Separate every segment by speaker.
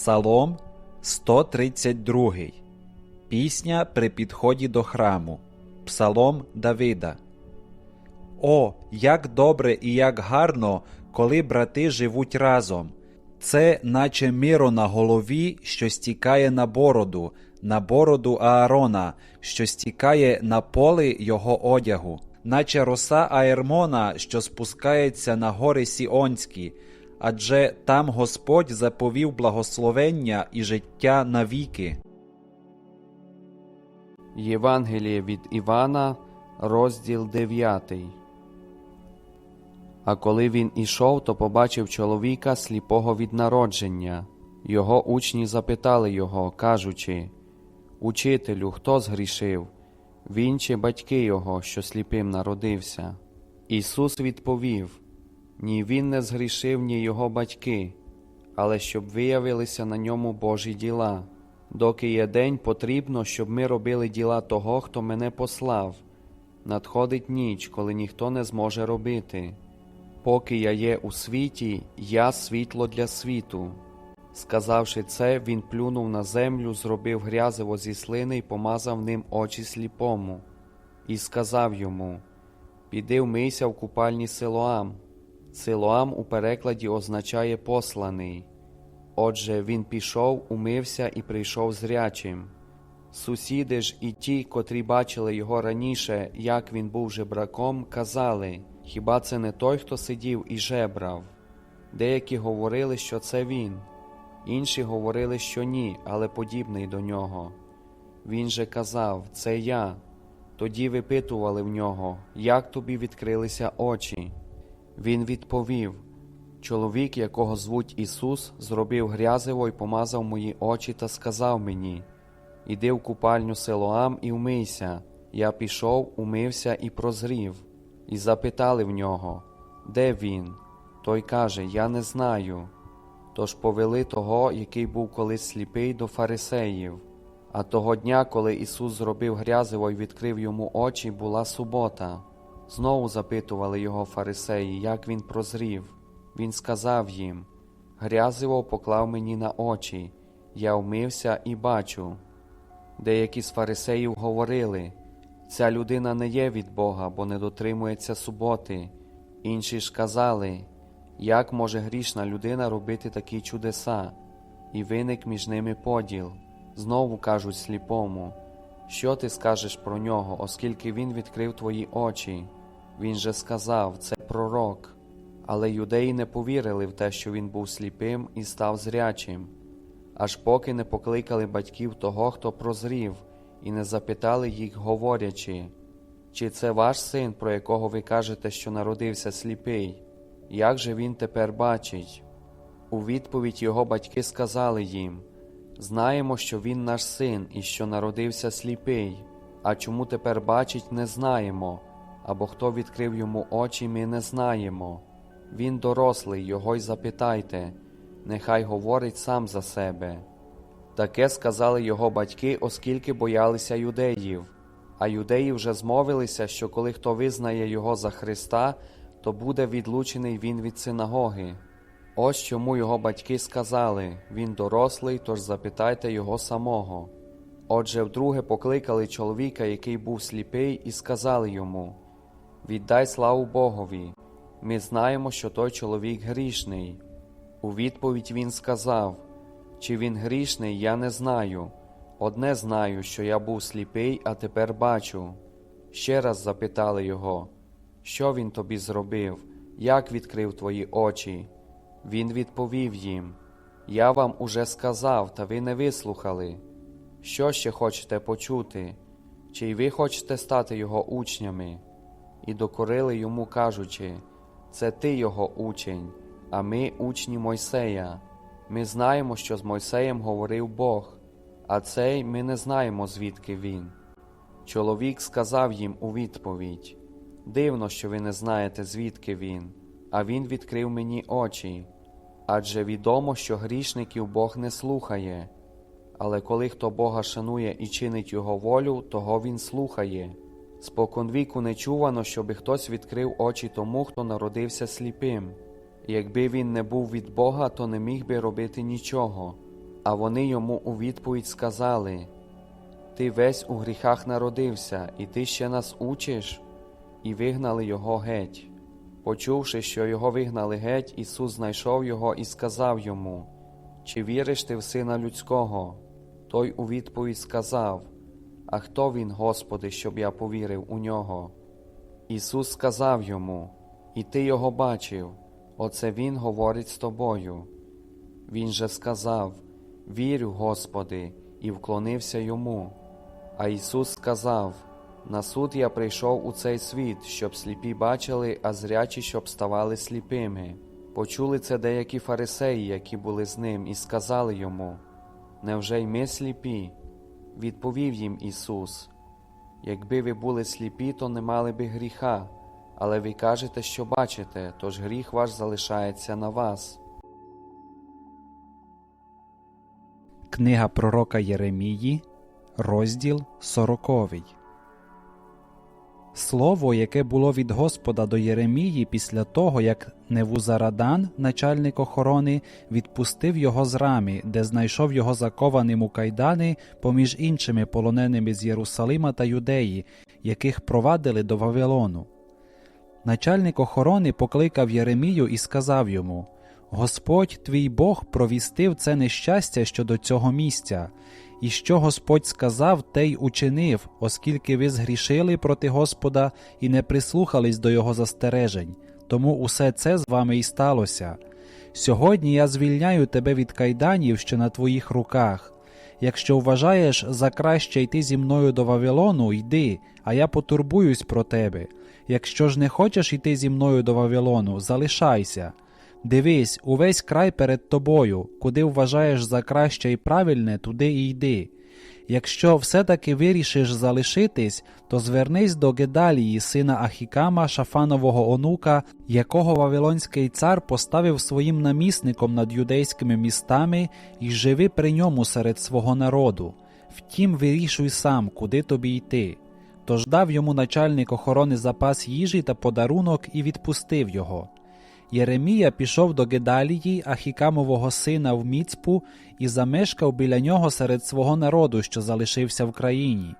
Speaker 1: Псалом 132. Пісня при підході до храму. Псалом Давида. О, як добре і як гарно, коли брати живуть разом. Це наче миро на голові, що стікає на бороду, на бороду Аарона, що стікає на поле його одягу, наче роса Аермона, що спускається на гори Сіонські, адже там Господь заповів благословення і життя навіки.
Speaker 2: Євангеліє від Івана, розділ 9. А коли він ішов, то побачив чоловіка сліпого від народження. Його учні запитали його, кажучи Учителю, хто згрішив? Він чи батьки його, що сліпим народився? Ісус відповів Ні він не згрішив, ні його батьки, але щоб виявилися на ньому Божі діла. Доки є день, потрібно, щоб ми робили діла того, хто мене послав. Надходить ніч, коли ніхто не зможе робити. Поки я є у світі, я світло для світу. Сказавши це, він плюнув на землю, зробив грязиво зі слини і помазав ним очі сліпому, і сказав йому: Піди вмийся в купальні Силоам. Силоам у перекладі означає посланий. Отже, він пішов, умився і прийшов зрячим. Сусіди ж і ті, котрі бачили його раніше, як він був жебраком, казали Хіба це не той, хто сидів і жебрав? Деякі говорили, що це він, інші говорили, що ні, але подібний до нього. Він же казав Це я. Тоді випитували в нього, як тобі відкрилися очі. Він відповів Чоловік, якого звуть Ісус, зробив грязиво і помазав мої очі та сказав мені Іди в купальню Силоам і вмийся. Я пішов, умився і прозрів. І запитали в нього, де він? Той каже: Я не знаю. Тож повели того, який був колись сліпий, до фарисеїв. А того дня, коли Ісус зробив грязиво і відкрив йому очі, була субота. Знову запитували його фарисеї, як він прозрів. Він сказав їм: Грязиво поклав мені на очі, я вмився і бачу. Деякі з фарисеїв говорили ця людина не є від Бога, бо не дотримується суботи. Інші ж казали, як може грішна людина робити такі чудеса, і виник між ними поділ. Знову кажуть сліпому, що ти скажеш про нього, оскільки він відкрив твої очі. Він же сказав, це пророк. Але юдеї не повірили в те, що він був сліпим і став зрячим, аж поки не покликали батьків того, хто прозрів, і не запитали їх, говорячи, чи це ваш син, про якого ви кажете, що народився сліпий, як же він тепер бачить? У відповідь його батьки сказали їм Знаємо, що він наш син і що народився сліпий, а чому тепер бачить, не знаємо, або хто відкрив йому очі, ми не знаємо. Він дорослий, його й запитайте, нехай говорить сам за себе. Таке сказали його батьки, оскільки боялися юдеїв. А юдеї вже змовилися, що коли хто визнає його за Христа, то буде відлучений він від синагоги. Ось чому його батьки сказали він дорослий, тож запитайте його самого. Отже, вдруге покликали чоловіка, який був сліпий, і сказали йому Віддай славу Богові. Ми знаємо, що той чоловік грішний. У відповідь він сказав Чи він грішний, я не знаю. Одне знаю, що я був сліпий, а тепер бачу. Ще раз запитали його, що він тобі зробив, як відкрив твої очі. Він відповів їм: Я вам уже сказав, та ви не вислухали. Що ще хочете почути? Чи й ви хочете стати його учнями? І докорили йому, кажучи, це ти його учень, а ми учні Мойсея. Ми знаємо, що з Мойсеєм говорив Бог, а цей ми не знаємо, звідки він. Чоловік сказав їм у відповідь Дивно, що ви не знаєте, звідки він, а він відкрив мені очі. Адже відомо, що грішників Бог не слухає, але коли хто Бога шанує і чинить Його волю, того Він слухає. Споконвіку не чувано, щоби хтось відкрив очі тому, хто народився сліпим. Якби він не був від Бога, то не міг би робити нічого. А вони йому у відповідь сказали Ти весь у гріхах народився, і ти ще нас учиш? І вигнали його геть. Почувши, що його вигнали геть, Ісус знайшов його і сказав йому Чи віриш ти в Сина Людського? Той у відповідь сказав А хто він, Господи, щоб я повірив у нього? Ісус сказав йому І ти його бачив, оце Він говорить з тобою. Він же сказав Вірю, Господи, і вклонився йому. А Ісус сказав На суд я прийшов у цей світ, щоб сліпі бачили, а зрячі, щоб ставали сліпими. Почули це деякі фарисеї, які були з ним, і сказали йому Невже й ми сліпі? Відповів їм Ісус Якби ви були сліпі, то не мали би гріха, але ви кажете, що бачите, тож гріх ваш залишається на вас.
Speaker 1: Книга пророка Єремії, розділ сороковий. Слово, яке було від Господа до Єремії після того, як Невузарадан, начальник охорони, відпустив його з рами, де знайшов його закованим у кайдани поміж іншими полоненими з Єрусалима та Юдеї, яких провадили до Вавилону. Начальник охорони покликав Єремію і сказав йому Господь твій Бог провістив це нещастя щодо цього місця, і що Господь сказав, те й учинив, оскільки ви згрішили проти Господа і не прислухались до Його застережень, тому усе це з вами і сталося. Сьогодні я звільняю тебе від кайданів, що на твоїх руках. Якщо вважаєш за краще йти зі мною до Вавилону, йди, а я потурбуюсь про тебе. Якщо ж не хочеш йти зі мною до Вавилону, залишайся. Дивись, увесь край перед тобою, куди вважаєш за краще і правильне, туди і йди. Якщо все-таки вирішиш залишитись, то звернись до Гедалії, сина Ахікама, Шафанового онука, якого Вавилонський цар поставив своїм намісником над юдейськими містами, і живи при ньому серед свого народу. Втім, вирішуй сам, куди тобі йти. Тож дав йому начальник охорони запас їжі та подарунок і відпустив його. Єремія пішов до Гедалії, Ахікамового сина в Міцпу, і замешкав біля нього серед свого народу, що залишився в країні.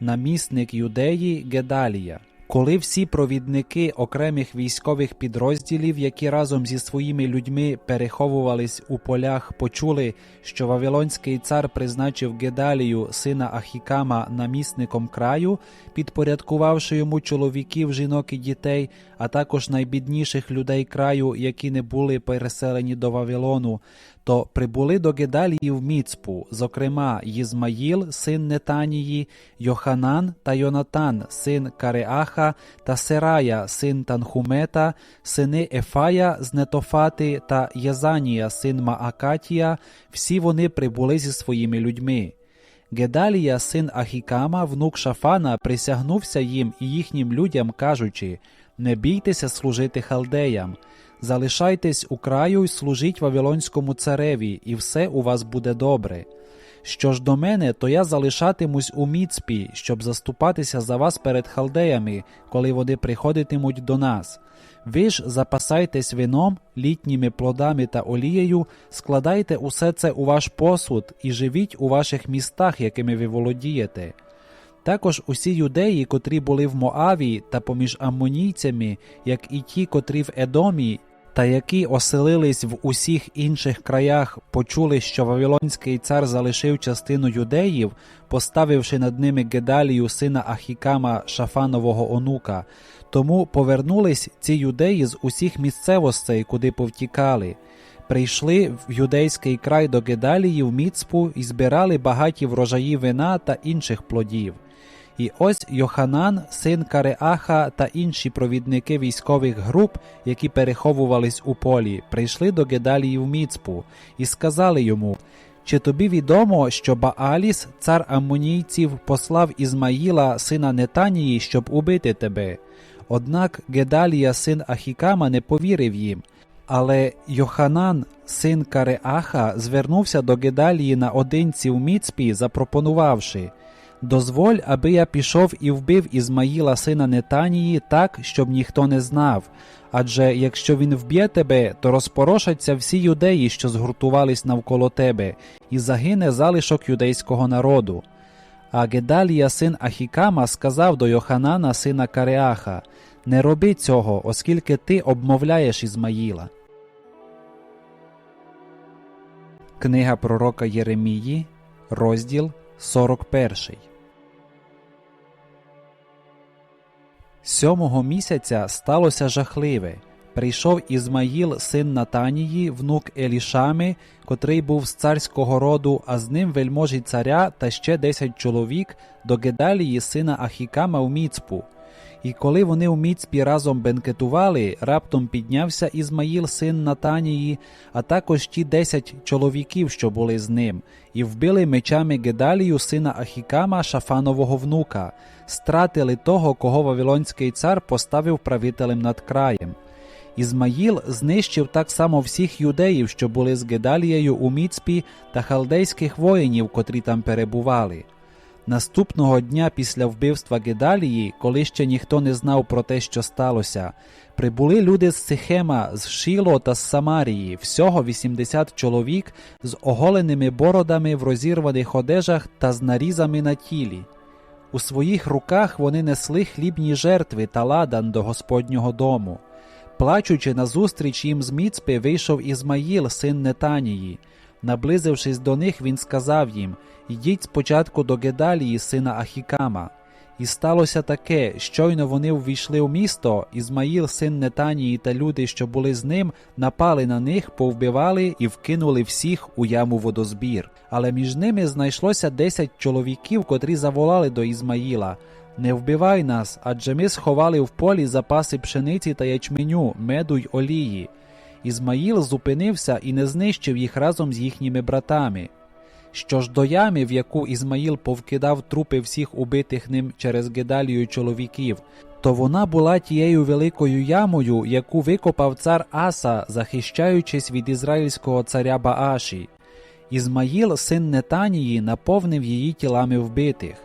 Speaker 1: Намісник юдеї Гедалія. Коли всі провідники окремих військових підрозділів, які разом зі своїми людьми переховувались у полях, почули, що Вавилонський цар призначив Гедалію, сина Ахікама, намісником краю, підпорядкувавши йому чоловіків, жінок і дітей, а також найбідніших людей краю, які не були переселені до Вавилону, то прибули до Гедалії в Міцпу, зокрема Їзмаїл, син Нетанії, Йоханан та Йонатан, син Кареаха, та Серая, син Танхумета, сини Ефая з Нетофати та Єзанія, син Маакатія, всі вони прибули зі своїми людьми. Гедалія, син Ахікама, внук Шафана, присягнувся їм і їхнім людям, кажучи: Не бійтеся служити халдеям, залишайтесь у краю й служіть Вавилонському цареві, і все у вас буде добре. Що ж до мене, то я залишатимусь у Міцпі, щоб заступатися за вас перед халдеями, коли вони приходитимуть до нас. Ви ж запасайтесь вином, літніми плодами та олією, складайте усе це у ваш посуд і живіть у ваших містах, якими ви володієте. Також усі юдеї, котрі були в Моавії та поміж аммонійцями, як і ті, котрі в Едомі, та які оселились в усіх інших краях, почули, що Вавилонський цар залишив частину юдеїв, поставивши над ними Гедалію, сина Ахікама, Шафанового онука. Тому повернулись ці юдеї з усіх місцевостей, куди повтікали. Прийшли в юдейський край до Гедалії в Міцпу і збирали багаті врожаї вина та інших плодів. І ось Йоханан, син Кареаха та інші провідники військових груп, які переховувались у полі, прийшли до Гедалії в Міцпу і сказали йому: Чи тобі відомо, що Бааліс, цар аммонійців, послав Ізмаїла, сина Нетанії, щоб убити тебе? Однак Гедалія, син Ахікама, не повірив їм. Але Йоханан, син Кареаха, звернувся до Гедалії наодинці в Міцпі, запропонувавши Дозволь, аби я пішов і вбив Ізмаїла сина Нетанії так, щоб ніхто не знав. Адже якщо він вб'є тебе, то розпорошаться всі юдеї, що згуртувались навколо тебе, і загине залишок юдейського народу. А Гедалія син Ахікама сказав до Йоханана сина Кареаха: Не роби цього, оскільки ти обмовляєш Ізмаїла. Книга пророка Єремії, розділ 41. Сьомого місяця сталося жахливе. Прийшов Ізмаїл, син Натанії, внук Елішами, котрий був з царського роду, а з ним вельможі царя та ще десять чоловік до Гедалії, сина Ахікама в Міцпу. І коли вони у Міцпі разом бенкетували, раптом піднявся Ізмаїл, син Натанії, а також ті десять чоловіків, що були з ним, і вбили мечами Гедалію, сина Ахікама, Шафанового внука, стратили того, кого Вавилонський цар поставив правителем над краєм. Ізмаїл знищив так само всіх юдеїв, що були з Гедалією у Міцпі та халдейських воїнів, котрі там перебували. Наступного дня після вбивства Гедалії, коли ще ніхто не знав про те, що сталося, прибули люди з Сихема, з Шіло та з Самарії, всього 80 чоловік з оголеними бородами в розірваних одежах та з нарізами на тілі. У своїх руках вони несли хлібні жертви та ладан до Господнього дому. Плачучи назустріч їм з Міцпи, вийшов Ізмаїл, син Нетанії. Наблизившись до них, він сказав їм Йдіть спочатку до Гедалії, сина Ахікама. І сталося таке, щойно вони увійшли у місто, Ізмаїл, син Нетанії та люди, що були з ним, напали на них, повбивали і вкинули всіх у яму водозбір. Але між ними знайшлося десять чоловіків, котрі заволали до Ізмаїла. Не вбивай нас, адже ми сховали в полі запаси пшениці та ячменю, меду й олії. Ізмаїл зупинився і не знищив їх разом з їхніми братами. Що ж до ями, в яку Ізмаїл повкидав трупи всіх убитих ним через Гедалію чоловіків, то вона була тією великою ямою, яку викопав цар Аса, захищаючись від ізраїльського царя Бааші. Ізмаїл, син Нетанії, наповнив її тілами вбитих.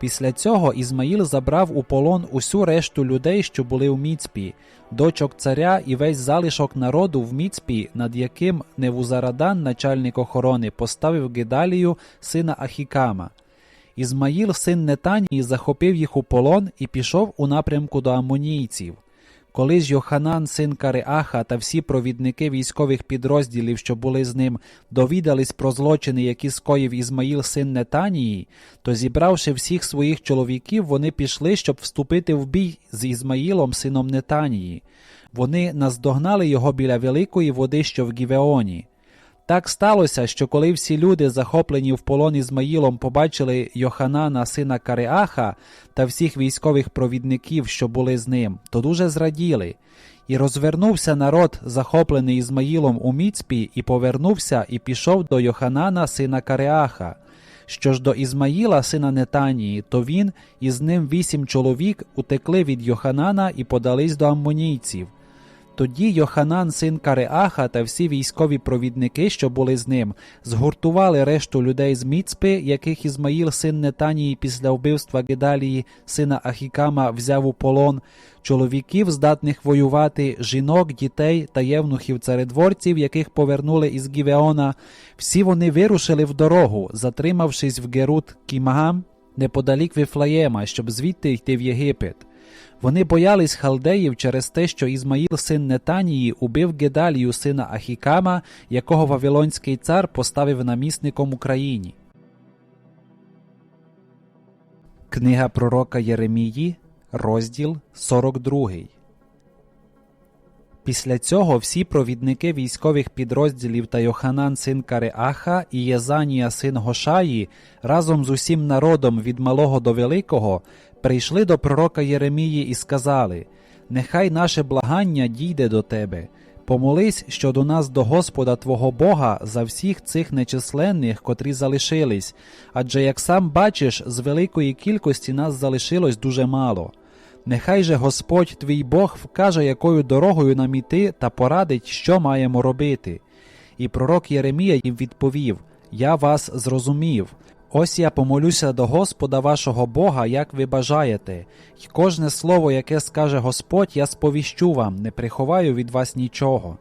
Speaker 1: Після цього Ізмаїл забрав у полон усю решту людей, що були в Міцпі, дочок царя і весь залишок народу в Міцпі, над яким Невузарадан, начальник охорони, поставив Гедалію, сина Ахікама. Ізмаїл, син Нетанії, захопив їх у полон і пішов у напрямку до амонійців. Коли ж Йоханан, син Кареаха та всі провідники військових підрозділів, що були з ним, довідались про злочини, які скоїв Ізмаїл, син Нетанії, то, зібравши всіх своїх чоловіків, вони пішли, щоб вступити в бій з Ізмаїлом, сином Нетанії. Вони наздогнали його біля великої води, що в Гівеоні. Так сталося, що коли всі люди, захоплені в полон Ізмаїлом, побачили Йоханана, сина Кареаха, та всіх військових провідників, що були з ним, то дуже зраділи. І розвернувся народ, захоплений Ізмаїлом у Міцпі, і повернувся, і пішов до Йоханана, сина Кареаха. Що ж до Ізмаїла, сина Нетанії, то він і з ним вісім чоловік утекли від Йоханана і подались до аммонійців. Тоді Йоханан, син Кареаха та всі військові провідники, що були з ним, згуртували решту людей з Міцпи, яких Ізмаїл, син Нетанії, після вбивства Гедалії, сина Ахікама, взяв у полон, чоловіків, здатних воювати, жінок, дітей та євнухів царедворців, яких повернули із Гівеона. Всі вони вирушили в дорогу, затримавшись в Герут Кімагам, неподалік Вифлеєма, щоб звідти йти в Єгипет. Вони боялись халдеїв через те, що Ізмаїл, син Нетанії, убив Гедалію, сина Ахікама, якого Вавилонський цар поставив намісником Україні. Книга пророка Єремії, розділ 42. Після цього всі провідники військових підрозділів та Йоханан син Кареаха і Єзанія син Гошаї разом з усім народом від малого до великого прийшли до пророка Єремії і сказали: Нехай наше благання дійде до тебе. Помолись щодо нас до Господа Твого Бога за всіх цих нечисленних, котрі залишились, адже як сам бачиш, з великої кількості нас залишилось дуже мало. Нехай же Господь твій Бог вкаже, якою дорогою нам іти, та порадить, що маємо робити. І пророк Єремія їм відповів: Я вас зрозумів. Ось я помолюся до Господа вашого Бога, як ви бажаєте, й кожне слово, яке скаже Господь, я сповіщу вам, не приховаю від вас нічого.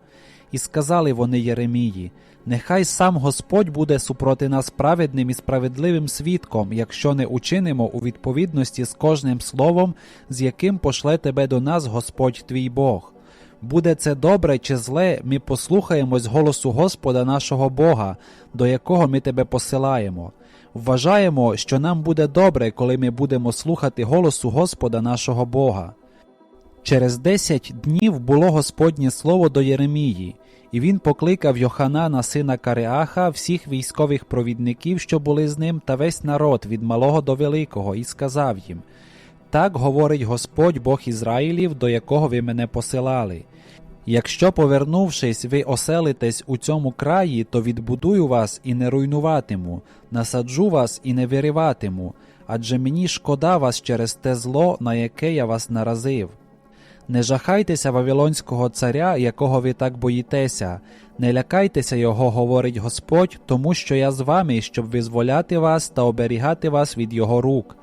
Speaker 1: І сказали вони Єремії: Нехай сам Господь буде супроти нас праведним і справедливим свідком, якщо не учинимо у відповідності з кожним словом, з яким пошле тебе до нас Господь твій Бог. Буде це добре чи зле, ми послухаємось голосу Господа нашого Бога, до якого ми тебе посилаємо. Вважаємо, що нам буде добре, коли ми будемо слухати голосу Господа нашого Бога. Через десять днів було Господнє слово до Єремії, і він покликав Йоханана, сина Кареаха, всіх військових провідників, що були з ним, та весь народ від малого до великого, і сказав їм: Так говорить Господь Бог Ізраїлів, до якого ви мене посилали. Якщо, повернувшись, ви оселитесь у цьому краї, то відбудую вас і не руйнуватиму, насаджу вас і не вириватиму, адже мені шкода вас через те зло, на яке я вас наразив. Не жахайтеся Вавилонського царя, якого ви так боїтеся, не лякайтеся його, говорить Господь, тому що я з вами, щоб визволяти вас та оберігати вас від його рук.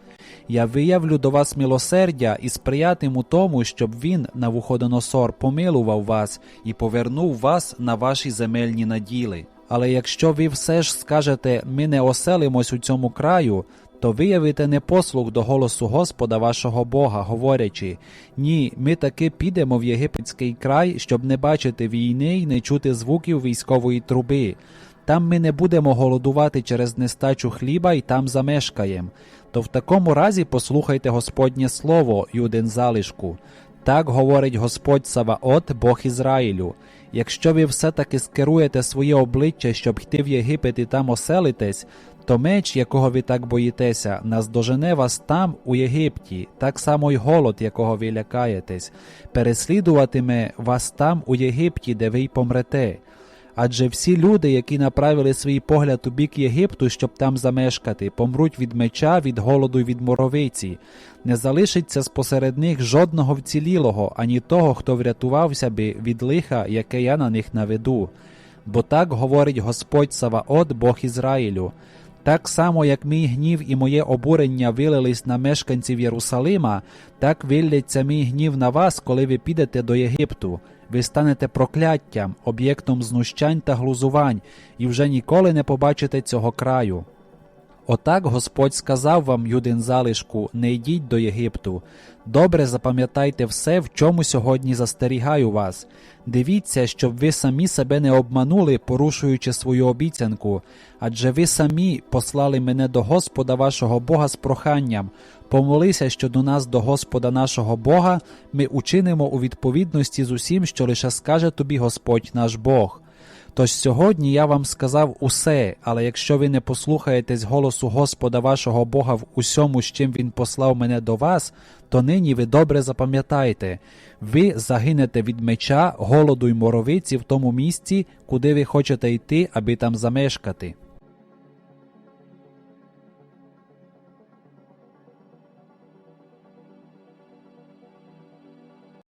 Speaker 1: Я виявлю до вас милосердя і сприятиму тому, щоб він, Навуходоносор, помилував вас і повернув вас на ваші земельні наділи. Але якщо ви все ж скажете, ми не оселимось у цьому краю, то виявите непослух до голосу Господа вашого Бога, говорячи Ні, ми таки підемо в єгипетський край, щоб не бачити війни й не чути звуків військової труби. Там ми не будемо голодувати через нестачу хліба і там замешкаєм. То в такому разі послухайте Господнє слово, юдин залишку. Так говорить Господь Саваот, Бог Ізраїлю. Якщо ви все-таки скеруєте своє обличчя, щоб йти в Єгипет і там оселитесь, то меч, якого ви так боїтеся, наздожене вас там, у Єгипті, так само й голод, якого ви лякаєтесь, переслідуватиме вас там, у Єгипті, де ви й помрете. Адже всі люди, які направили свій погляд у бік Єгипту, щоб там замешкати, помруть від меча, від голоду й від моровиці. Не залишиться спосеред них жодного вцілілого, ані того, хто врятувався би від лиха, яке я на них наведу. Бо так говорить Господь Саваот, Бог Ізраїлю. Так само, як мій гнів і моє обурення вилились на мешканців Єрусалима, так вилляться мій гнів на вас, коли ви підете до Єгипту. Ви станете прокляттям, об'єктом знущань та глузувань, і вже ніколи не побачите цього краю. Отак Господь сказав вам, юдин залишку, не йдіть до Єгипту. Добре запам'ятайте все, в чому сьогодні застерігаю вас. Дивіться, щоб ви самі себе не обманули, порушуючи свою обіцянку, адже ви самі послали мене до Господа вашого Бога з проханням. Помолися щодо нас до Господа нашого Бога, ми учинимо у відповідності з усім, що лише скаже тобі Господь наш Бог. Тож сьогодні я вам сказав усе, але якщо ви не послухаєтесь голосу Господа вашого Бога в усьому, з чим Він послав мене до вас, то нині ви добре запам'ятайте, ви загинете від меча, голоду й моровиці в тому місці, куди ви хочете йти, аби там замешкати.